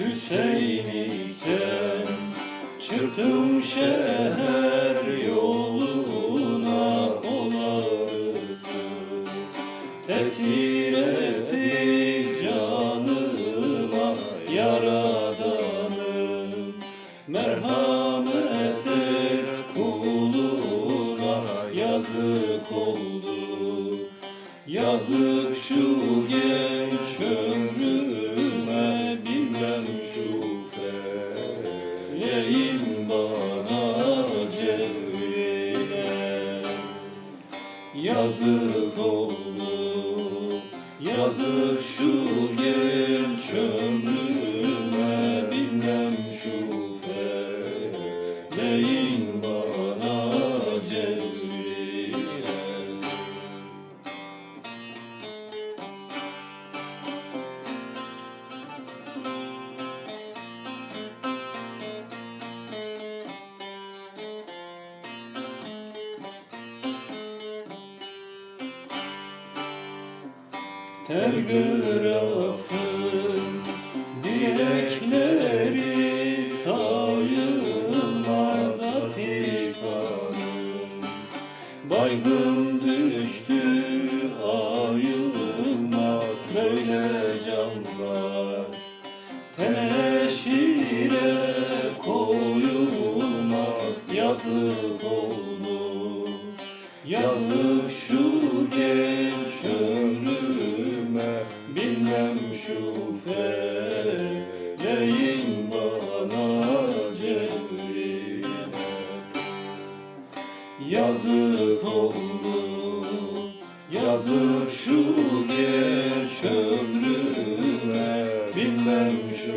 Hüseyin'den Çıktım şehir yoluna kolarısı Tesir etti canıma yaradanım. Merhamet et kuluna yazık oldu. Yazık şu genç ömrüme Yazık oldu, yazık şu genç ömrüme bilmem şu feleğin bana Telgrafın direkleri sayılmaz atikanın Baygın düştü ayılmaz böyle canlar. Teneşire koyulmaz yazık oldu Yazık şu genç ömrüme Bilmem şu feleğin bana cevrine Yazık oldu Yazık şu genç ömrüme. Bilmem şu